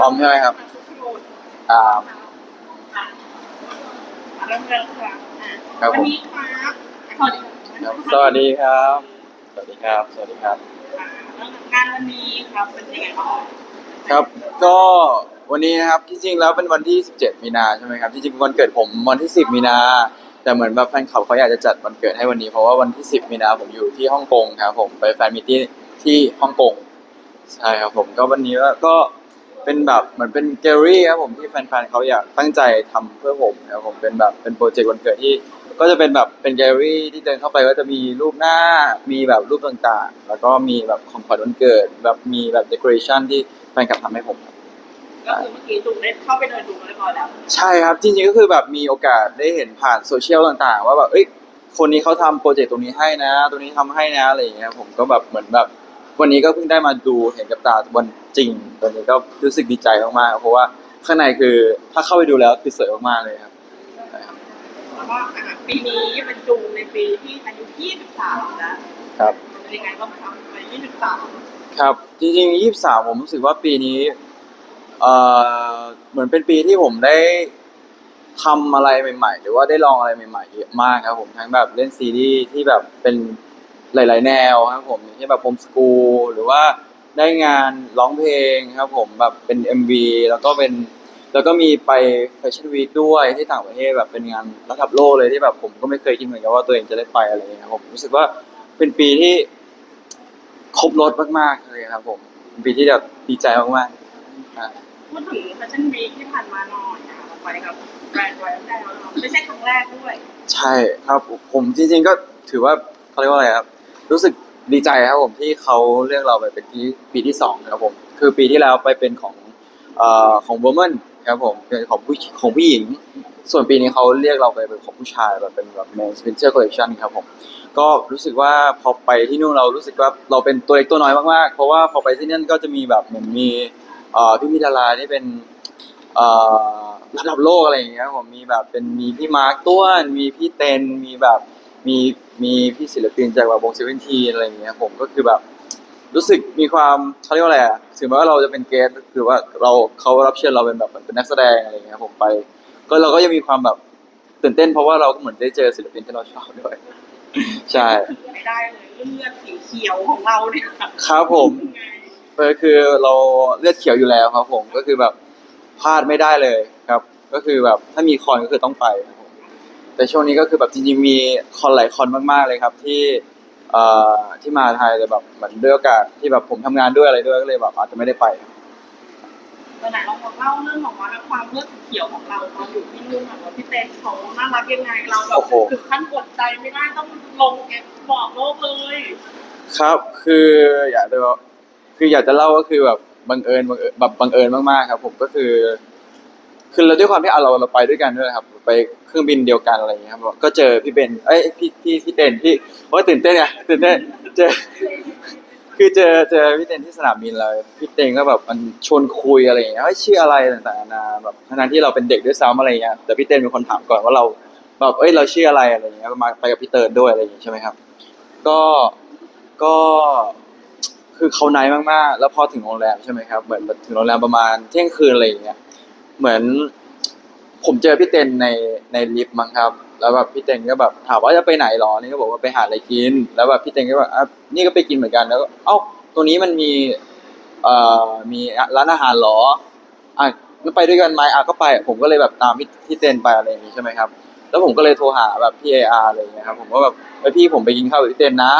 พร้อมใช่ไหมครับอ่าเริ่มเริ่มค่ะครับวัผมนี้ครับสวัสดีครับสวัสดีครับ สวัสดีครับ สวัสดีครับ งานวันนี้ครับเป็นยังไงบ้างครับ ก็วันนี้นะครับที่จริงแล้วเป็นวันที่ 17 มีนาใช่ไหมครับที่จริงวันเกิดผมวันที่ 10 มีนา แต่เหมือนแบบแฟนคลับเขาอยากจะจัดวันเกิดให้วันนี้เพราะว่าวันที่ 10 มีนาผมอยู่ที่ฮ่องกงครับผมไปแฟนมิตติ้งที่ฮ่องกงใช่ครับผมก็วันนี้ก็ เป็นแบบเหมือนเป็นแกลเลอรี่ครับผมที่แฟนๆเขาอยากตั้งใจทำเพื่อผมครับผมเป็นแบบเป็นโปรเจกต์วันเกิดที่ ก็จะเป็นแบบเป็นแกลเลอรี่ที่เดินเข้าไปก็จะมีรูปหน้ามีแบบรูปต่างๆ แล้วก็มีแบบของขวัญวันเกิด แบบมีแบบเด o อเรชันที่แฟนคลับทำให้ผมครับก็คือเมื่อกี้ดูได้เข้าไปเดินดูเรียบร้อยแล้ว ใช่ครับจริงๆก็คือแบบมีโอกาสได้เห็นผ่านโซเชียลต่างๆ ว่าแบบเอ้ยคนนี้เขาทำโปรเจกต์ตรงนี้ให้นะ ตรงนี้ทำให้นะอะไรอย่างเงี้ยผมก็แบบเหมือนแบบ วันนี้ก็เพิ่งได้มาดูเห็นกับตาวันจริงวันนี้ก็รู้สึกดีใจมากๆเพราะว่าข้างในคือถ้าเข้าไปดูแล้วคือสวยมากๆเลยครับใช่ครับแล้วก็อะปีนี้เป็นจูงในปีที่อายุ 23 นะครับ เป็นยังไงบ้างครับไป23 ครับจริงๆยี่สามผมรู้สึกว่าปีนี้เอ่อเหมือนเป็นปีที่ผมได้ทำอะไรใหม่ ๆ หรือว่าได้ลองอะไรใหม่ ๆ เยอะมากครับผมทั้งแบบเล่นซีรีส์ที่แบบเป็น หลาย ๆ แนวครับผมอย่างเช่นแบบโฮมสกูลหรือว่าได้งานร้องเพลงครับผมแบบเป็น MV แล้วก็เป็นแล้วก็มีไปแฟชั่นวีคด้วยที่ต่างประเทศแบบเป็นงานระดับโลกเลยที่แบบผมก็ไม่เคยคิดเหมือนกันว่าตัวเองจะได้ไปอะไรอย่างเงี้ยครับผมรู้สึกว่าเป็นปีที่ครบรถมาก ๆ เลยครับผมเป็นปีที่แบบดีใจมากๆอะพูดถึงแฟชั่นวีคที่ผ่านมาหน่อยค่ะไปกับแบรนด์ไวท์แลนด์ไม่ใช่ครั้งแรกด้วย ใช่ครับผมจริงๆก็ถือว่าเขาเรียกว่าอะไรครับ รู้สึกดีใจครับผมที่เขาเลือกเราไปเป็นที่ปีที่สองครับผมคือปีที่แล้วไปเป็นของเอ่อของ woman ครับผมเป็นของผู้ของผู้หญิง ส่วนปีนี้เขาเรียกเราไปเป็นของผู้ชายแบบเป็นแบบ men's winter collection ครับผมก็รู้สึกว่าพอไปที่นู่นเรารู้สึกว่าเราเป็นตัวเล็กตัวน้อยมากๆ เพราะว่าพอไปที่นั่นก็จะมีแบบเหมือนมีเอ่อพี่พี่ดาราที่เป็นเอ่อระดับโลกอะไรอย่างเงี้ยครับผมมีแบบเป็นมีพี่มาร์คต้วนมีพี่เตนมีแบบ มีมีพี่ศิลปินจากแบบวงเซเว่นทีอะไรอย่างเงี้ยผมก็คือแบบ รู้สึกมีความเขาเรียกว่าอะไรอะถึงแม้ว่าเราจะเป็นเกสคือว่าเราเขารับเชิญเราเป็นแบบเป็นนักแสดงอะไรอย่างเงี้ยผมไป ก็เราก็ยังมีความแบบตื่นเต้นเพราะว่าเราก็เหมือนได้เจอศิลปินที่เราชอบด้วย ใช่ไม่ได้เลยเลือดสีเขียวของเราเนี่ยครับผมก็คือเราเลือดเขียวอยู่แล้วครับผมก็คือแบบพลาดไม่ได้เลยครับ ก็คือแบบถ้ามีคอนก็คือต้องไปครับ แต่ช่วงนี้ก็คือแบบจริงๆมีคอนหลายคอนมากๆเลยครับที่เอ่อที่มาไทยแต่แบบเหมือนด้วยโอกาสที่แบบผมทำงานด้วยอะไรด้วยก็เลยแบบอาจจะไม่ได้ไปไหนลองบอกเล่าเรื่องของว่าความเลือดสีเขียวของเราตอนอยู่ที่นู่นหน่อยว่าพี่เต้นเขาน่ารักยังไงเราแบบโอ้โหถึงขั้นกดใจไม่ได้ต้องลงแอปบอกโลกเลยครับ คืออยากจะคืออยากจะเล่าก็คือแบบบังเอิญบังเอิญแบบบังเอิญมากๆครับ ผมก็คือ คือเราด้วยความที่เราเราไปด้วยกันด้วยครับ ไปเครื่องบินเดียวกันอะไรอย่างเงี้ยครับก็เจอพี่เบนเอ้ยพี่พี่พี่เต้นพี่โอ้ยตื่นเต้นไงตื่นเต้นเจอ คือเจอเจอพี่เต้นที่สนามบินเลยพี่เต้นก็แบบมันชวนคุยอะไรอย่างเงี้ยเฮ้ยชื่ออะไรต่างๆนานาแบบทั้งที่เราเป็นเด็กด้วยซ้ำอะไรอย่างเงี้ยแต่พี่เต้นเป็นคนถามก่อนว่าเราแบบเอ้ยเราชื่ออะไรอะไรอย่างเงี้ยมาไปกับพี่เติร์ดด้วยอะไรอย่างเงี้ยใช่ไหมครับ ก็ก็คือเขาไนท์มากๆ แล้วพอถึงโรงแรมใช่ไหมครับ เหมือนถึงโรงแรมประมาณเที่ยงคืนอะไรอย่างเงี้ย เหมือน ผมเจอพี่เต็นในในลิฟต์มั้งครับ แล้วแบบพี่เต็นก็แบบถามว่าจะไปไหนหรอนี่ก็บอกว่าไปหาอะไรกิน แล้วแบบพี่เต็นก็แบบอะนี่ก็ไปกินเหมือนกันแล้วก็เอ้าตรงนี้มันมีเอ่อมีร้านอาหารหรออะก็ไปด้วยกันไหมอะก็ไป ผมก็เลยแบบตามพี่พี่เต็นไปอะไรอย่างงี้ใช่ไหมครับ แล้วผมก็เลยโทรหาแบบพี่เออาร์อะไรอย่างเงี้ยครับ ผมก็แบบเฮ้ยพี่ผมไปกินข้าวกับพี่เต็นนะ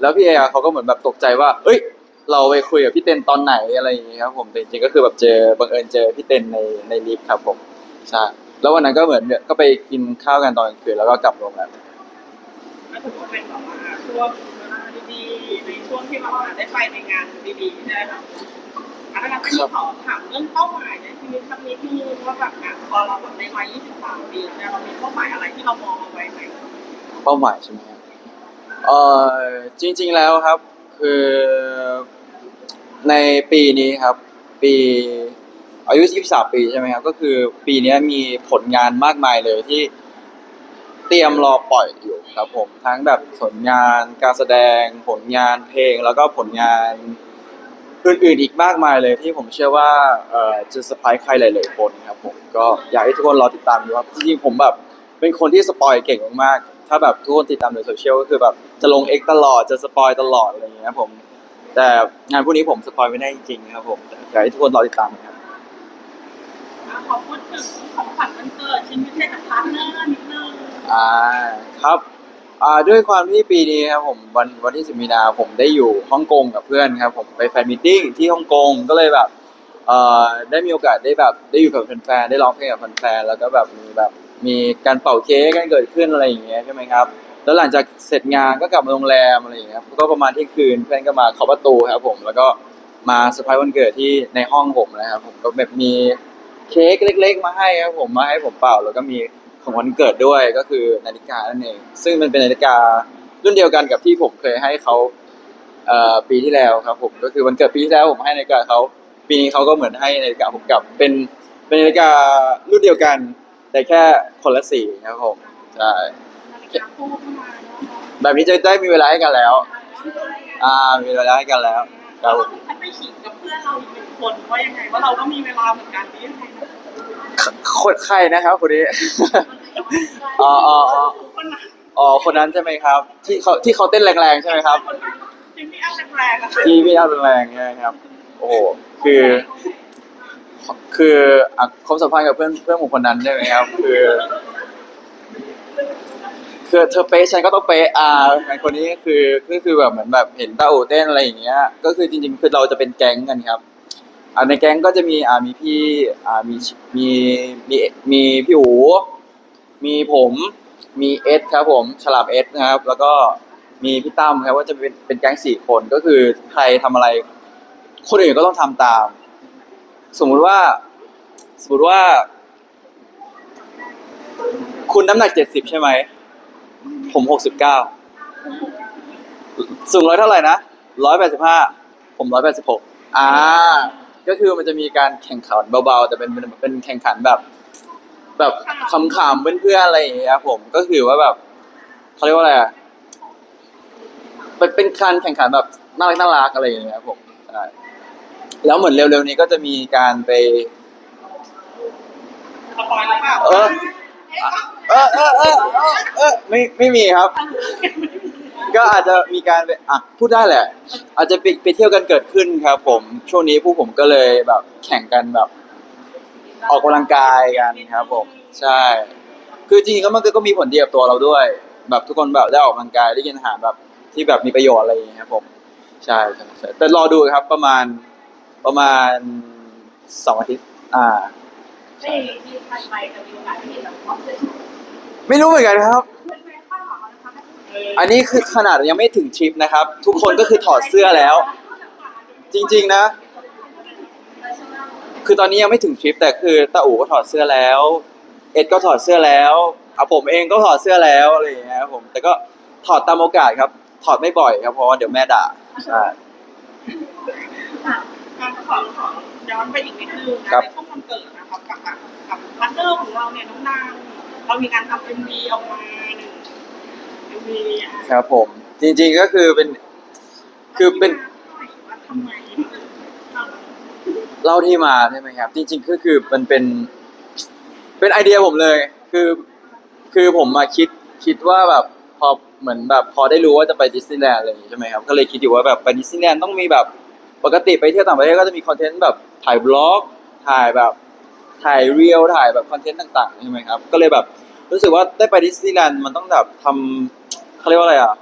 แล้วพี่เออาร์เขาก็เหมือนแบบตกใจว่าเอ้ย เราไปคุยกับพี่เต็นตอนไหนอะไรอย่างเงี้ยครับผมแต่จริงๆก็คือแบบเจอบังเอิญเจอพี่เต็นในในลิฟต์ครับผมใช่แล้ววันนั้นก็เหมือนเนี่ยก็ไปกินข้าวกันตอนกลางคืนแล้วก็กลับโรงแรม ก็ถือว่าเป็นแบบว่าช่วงเวลาดีๆในช่วงที่เราได้ไปในงานดีๆนะครับอะแล้วก็ขอถามเรื่องเป้าหมายในชีวิตครั้งนี้ที่ยืนว่าแบบอะพอเราแบบในวัย 23 ปีเนี่ยเรามีเป้าหมายอะไรที่เรามองเอาไว้ไหมเป้าหมายใช่ไหมครับเออจริง ๆแล้วครับ คือ ในปีนี้ครับ ปีอายุ 23 ปีใช่ไหมครับ ก็คือปีนี้มีผลงานมากมายเลยที่เตรียมรอปล่อยอยู่ครับผม ทั้งแบบผลงานการแสดงผลงานเพลงแล้วก็ผลงานอื่นๆอีกมากมายเลยที่ผมเชื่อว่าเอ่อจะสปายใครหลายๆคนครับผมก็อยากให้ทุกคนรอติดตามดูครับจริงๆผมแบบเป็นคนที่สปอยเก่งมากๆถ้าแบบทุกคนติดตามในโซเชียลก็คือแบบจะลงเอ็กตลอดจะสปอยตลอดอะไรอย่างเงี้ยครับผม แต่งานพวกนี้ผมสปอยไม่ได้จริงๆครับผมอยากให้ทุกคนรอติดตามครับอะขอพูดถึงของขวัญวันเกิดชิ้นพิเศษกับพาร์ทเนอร์นิดนึงอ่าครับอ่าด้วยความที่ปีนี้ครับผมวันวันที่สิบมีนาผมได้อยู่ฮ่องกงกับเพื่อนครับผมไปแฟนมิทติ้งที่ฮ่องกงก็เลยแบบเอ่อได้มีโอกาสได้แบบได้อยู่กับแฟนๆได้ร้องเพลงกับแฟนๆแล้วก็แบบมีแบบมีการเป่าเค้กกันเกิดขึ้นอะไรอย่างเงี้ยใช่ไหมครับ แล้วหลังจากเสร็จงานก็กลับมาโรงแรมอะไรอย่างเงี้ยครับก็ประมาณเที่ยงคืนเพื่อนก็มาเคาะประตูครับผม แล้วก็มาเซอร์ไพรส์วันเกิดที่ในห้องผมนะครับผมก็แบบมีเค้กเล็ก ๆ มาให้ครับผมมาให้ผมเป่าแล้วก็มีของวันเกิดด้วยก็คือนาฬิกานั่นเอง ซึ่งมันเป็นนาฬิการุ่นเดียวกันกับที่ผมเคยให้เขาเอ่อปีที่แล้วครับผมก็คือวันเกิดปีที่แล้วผมให้นาฬิกาเขาปีนี้เขาก็เหมือนให้นาฬิกาผมกลับเป็นเป็นนาฬิการุ่นเดียวกัน แต่แค่คนละสีครับผมใช่ แบบนี้จะได้มีเวลาให้กันแล้ว อ่า มีเวลาให้กันแล้วครับผมถ้าไปขิงกับเพื่อนเราอีกหนึ่งคนว่ายังไงว่าเราก็มีเวลาเหมือนกันนี่ยังไงนะคนใครนะครับคนนี้ อ๋ออ๋ออ๋อคนนั้นอ๋อคนนั้นใช่ไหมครับ ที่เขาที่เขาเต้นแรงๆใช่ไหมครับ คนนั้นที่พี่อ้ำแรงๆอะค่ะที่พี่เอาแรงๆใช่ไหมครับ โอ้โหคือ คืออะความสัมพันธ์กับเพื่อนเพื่อนผมคนนั้นใช่ไหมครับ คือ คือเธอเป๊ะฉันก็ต้องเป๊ะอ่าไอคนนี้คือก็คือแบบเหมือนแบบเห็นตาโอเต้นอะไรอย่างเงี้ย ก็คือจริงๆคือเราจะเป็นแก๊งกันครับอ่าในแก๊งก็จะมีอ่ามีพี่อ่ามีมีมีมีพี่อูมีผมมีเอสครับผมฉลามเอสนะครับ แล้วก็มีพี่ตั้มครับว่าจะเป็นเป็นแก๊งสี่คนก็คือใครทำอะไร คนอื่นก็ต้องทำตาม สมมุติว่า สมมติว่า คุณน้ำหนักเจ็ดสิบใช่ไหม ผมหกสิบเก้าสูงร้อยเท่าไหร่นะร้อยแปดสิบห้าผมร้อยแปดสิบหกอ่า ก็คือมันจะมีการแข่งขันเบาๆ แต่เป็นเป็นเป็นแข่งขันแบบ แบบขำๆเพื่อนๆอะไรอย่างเงี้ยครับผมก็คือว่าแบบเขาเรียกว่าอะไรอะเป็นเป็นการแข่งขันแบบน่ารักน่ารักอะไรอย่างเงี้ยครับผมใช่แล้วเหมือนเร็วๆนี้ก็จะมีการไป สปอยล์หรือเปล่า เออ เออเออเออเออเออไม่ไม่มีครับ ก็อาจจะมีการไปอะพูดได้แหละ อาจจะไปไปเที่ยวกันเกิดขึ้นครับ ผมช่วงนี้ผู้ผมก็เลยแบบแข่งกันแบบ ออกกำลังกายกันครับผม ใช่ คือจริงๆก็มันก็มีผลดีกับตัวเราด้วย แบบทุกคนแบบได้ออกกำลังกายได้กินอาหารแบบที่แบบมีประโยชน์อะไรอย่างเงี้ยครับผมใช่ใช่แต่รอดูครับประมาณประมาณสองอาทิตย์อ่า ไม่มีใครไปจะมีโอกาสได้เห็นแบบคอนเสิร์ตไม่รู้เหมือนกันครับ เป็นไปคาดหวังนะคะอันนี้คือขนาดยังไม่ถึงทริปนะครับ ทุกคนก็คือถอดเสื้อแล้ว จริงๆนะ คือตอนนี้ยังไม่ถึงทริป แต่คือตาอูก็ถอดเสื้อแล้ว เอ็ดก็ถอดเสื้อแล้วอะผมเองก็ถอดเสื้อแล้วอะไรอย่างเงี้ยครับผม แต่ก็ถอดตามโอกาสครับ ถอดไม่บ่อยครับเพราะว่าเดี๋ยวแม่ด่าใช่ การขอขอ ย้อนไปอีกนิดนึงนะในช่วงวันเกิดนะครับกับกับกับพาร์ทเนอร์ของเราเนี่ยน้องนางเรามีการทำเอ็มวีออกมาหนึ่งเอ็มวีครับผม จริงๆก็คือเป็น คือเป็นว่าทำไมถึงทำเล่าที่มาใช่ไหมครับ จริง ๆ ก็คือมันเป็น เป็นไอเดียผมเลย คือ คือผมมาคิดคิดว่าแบบพอเหมือนแบบพอได้รู้ว่าจะไปดิสนีย์แลนด์อะไรอย่างงี้ใช่ไหมครับ ก็เลยคิดอยู่ว่าแบบไปดิสนีย์แลนด์ต้องมีแบบ ปกติไปเที่ยวต่างประเทศก็จะมีคอนเทนต์แบบถ่ายบล็อกถ่ายแบบถ่ายเรียลถ่ายแบบคอนเทนต์ต่างๆใช่ไหมครับ ก็เลยแบบรู้สึกว่าได้ไปดิสนีย์แลนด์มันต้องแบบทำเขาเรียกว่าอะไรอะ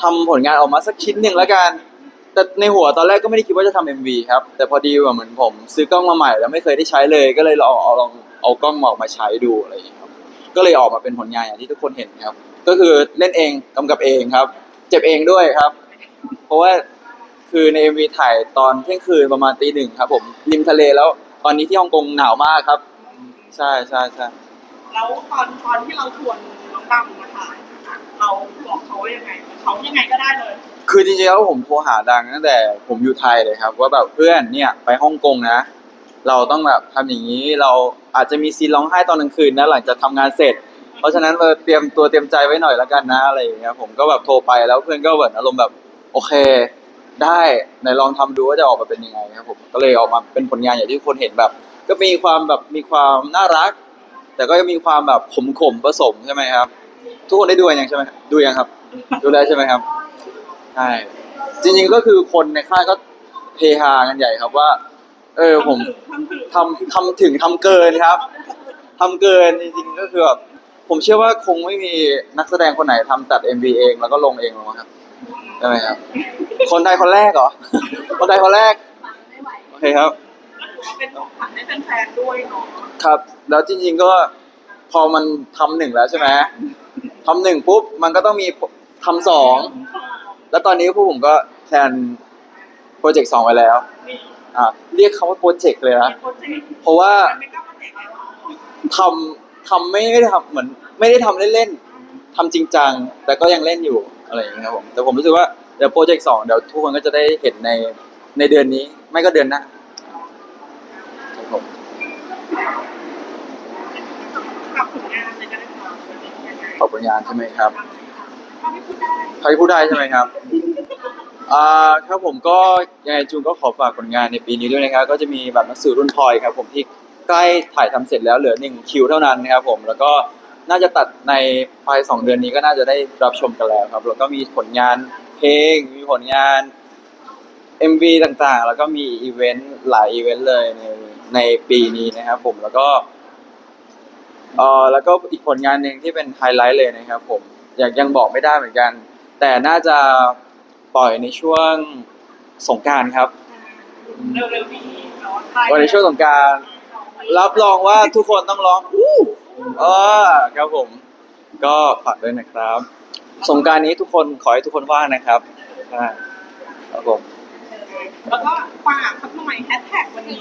ทำผลงานออกมาสักชิ้นหนึ่งแล้วกัน แต่ในหัวตอนแรกก็ไม่ได้คิดว่าจะทำเอ็มวีครับ แต่พอดีว่าเหมือนผม ซื้อกล้องมาใหม่แล้วไม่เคยได้ใช้เลย ก็เลยลองเอาลองเอากล้องมาออกมาใช้ดูอะไรอย่างเงี้ยครับ ก็เลยออกมาเป็นผลงานอย่างที่ทุกคนเห็นครับ ก็คือเล่นเองกำกับเองครับ เจ็บเองด้วยครับ เพราะว่า คือในเอ็มวีถ่ายตอนเที่ยงคืนประมาณตีหนึ่งครับผมริมทะเลแล้วตอนนี้ที่ฮ่องกงหนาวมากครับ ใช่ใช่ใช่แล้วตอนตอนที่เราชวนน้องดำมาถ่ายนะคะเราบอกเขาว่ายังไงเขายังไงก็ได้เลย คือจริงๆแล้วผมโทรหาดังตั้งแต่ผมอยู่ไทยเลยครับ ว่าแบบเพื่อนเนี่ยไปฮ่องกงนะ เราต้องแบบทำอย่างนี้เราอาจจะมีซีนร้องไห้ตอนกลางคืนนะหลังจากทำงานเสร็จ เพราะฉะนั้นเออเตรียมตัวเตรียมใจไว้หน่อยแล้วกันนะอะไรอย่างเงี้ยผมก็แบบโทรไปแล้วเพื่อนก็เหมือนอารมณ์แบบโอเค ได้ไหนลองทำดูว่าจะออกมาเป็นยังไงครับผมก็เลยออกมาเป็นผลงานอย่างที่ทุกคนเห็นแบบ ก็มีความแบบมีความน่ารัก แต่ก็ยังมีความแบบขมขมๆผสมใช่ไหมครับ ทุกคนได้ดูยังใช่ไหมดูยังครับ ดูแล้วใช่ไหมครับใช่จริงๆก็คือคนในค่ายก็เฮฮากันใหญ่ครับว่า เออผมทำถึงทำทำถึงทำเกินครับทำเกินจริงๆก็คือแบบผมเชื่อว่าคงไม่มีนักแสดงคนไหนทำตัด MV เองแล้วก็ลงเองหรอกมั้งครับ ใช่ไหมครับ คนไทยคนแรกเหรอ คนไทยคนแรกไม่ไหวโอเคครับเป็นของขวัญให้แฟนๆด้วยเนาะครับ แล้วจริงๆก็พอมันทำหนึ่งแล้วใช่ไหมทำหนึ่งปุ๊บ มันก็ต้องมีทำสอง แล้วตอนนี้พวกผมก็แพลนโปรเจกต์สองไว้แล้ว มีอ่าเรียกเขาว่าโปรเจกต์เลยนะ โปรเจกต์เพราะว่าไม่กล้าโปรเจกต์เลยเนาะทำทำไม่ได้ทำเหมือน ไม่ได้ทำเล่นๆทำจริงจัง แต่ก็ยังเล่นอยู่ อะไรอย่างเงี้ยครับผมแต่ผมรู้สึกว่าเดี๋ยวโปรเจกต์สองเดี๋ยวทุกคนก็จะได้เห็นในในเดือนนี้ ไม่ก็เดือนหน้าครับผมกับผลงานเลยก็ได้ค่ะเป็นยังไงขอบคุณงานใช่ไหมครับถ้าไม่พูดได้ใครพูดได้ใช่ไหมครับอ่าครับผมก็ยังไงจูนก็ขอฝากผลงานในปีนี้ด้วยนะครับ ก็จะมีแบบหนังสือรุ่นพลอยครับ ผมที่ใกล้ถ่ายทำเสร็จแล้วเหลือหนึ่งคิวเท่านั้นนะครับผมแล้วก็ น่าจะตัดในปลายสองเดือนนี้ก็น่าจะได้รับชมกันแล้วครับแล้วก็มีผลงานเพลงมีผลงาน MV ต่างๆ แล้วก็มีอีเวนต์หลายอีเวนต์เลยในในปีนี้นะครับผมแล้วก็เออแล้วก็อีกผลงานหนึ่งที่เป็นไฮไลท์เลยนะครับผมยังยังบอกไม่ได้เหมือนกัน แต่น่าจะปล่อยในช่วงสงกรารครับเร็วๆนี้เนาะปล่อยในช่วงสงกราร รับรองว่าทุกคนต้องร้องอู้ เออครับผม ก็ฝากด้วยนะครับ สงกรารนี้ทุกคนขอให้ทุกคนว่างนะครับอ่าครับผมแล้วก็ฝากสักหน่อยแฮชแท็กวันนี้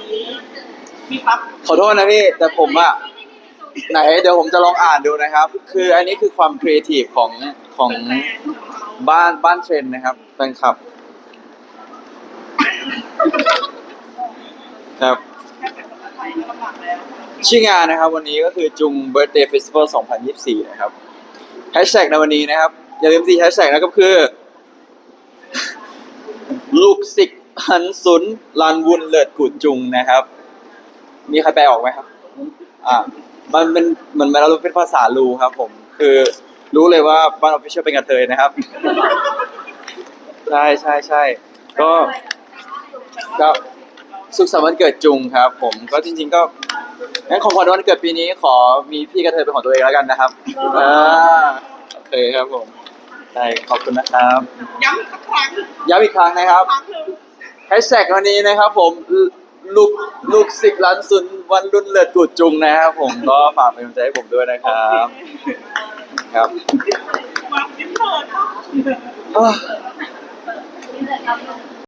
มีปั๊บขอโทษนะพี่แต่ผมอะไหนเดี๋ยวผมจะลองอ่านดูนะครับ คืออันนี้คือความครีเอทีฟของของแฟนๆของเราบ้านบ้านเทรนด์นะครับแฟนคลับ ครับแค่เป็นภาษาไทยก็ลำบากแล้ว ชื่องานนะครับวันนี้ก็คือจุง Birthday Festival 2024 นะครับแฮชแท็กในวันนี้นะครับ อย่าลืมตีแฮชแท็กนะครับคือ ลูกศิษย์หันซุนลันวุนเลิศกุดจุงนะครับ มีใครแปลออกไหมครับ อ่า มันเป็นเหมือนเราเป็นภาษาลูครับ ผม คือรู้เลยว่าบ้านออฟฟิเชียลเป็นกระเทยนะครับ ใช่ใช่ใช่ก็ก็สุขสันต์วันเกิดจุงครับ ผมก็จริง ๆ ก็ งั้นของขวัญวันเกิดปีนี้ขอมีพี่กระเทยเป็นของตัวเองแล้วกันนะครับอ่าโอเคครับผมใช่ขอบคุณนะครับ ย้ำอีกสักครั้งย้ำอีกครั้งนะครับครั้งหนึ่งแฮชแท็กวันนี้นะครับผมลูกลูกศิษย์ล้านซุนวันรุ่นเลิศกูดจุงนะครับผมก็ฝากเป็นกำลังใจให้ผมด้วยนะครับครับมาจิ้มเปิดเนาะอ้าวนี่เลยครับ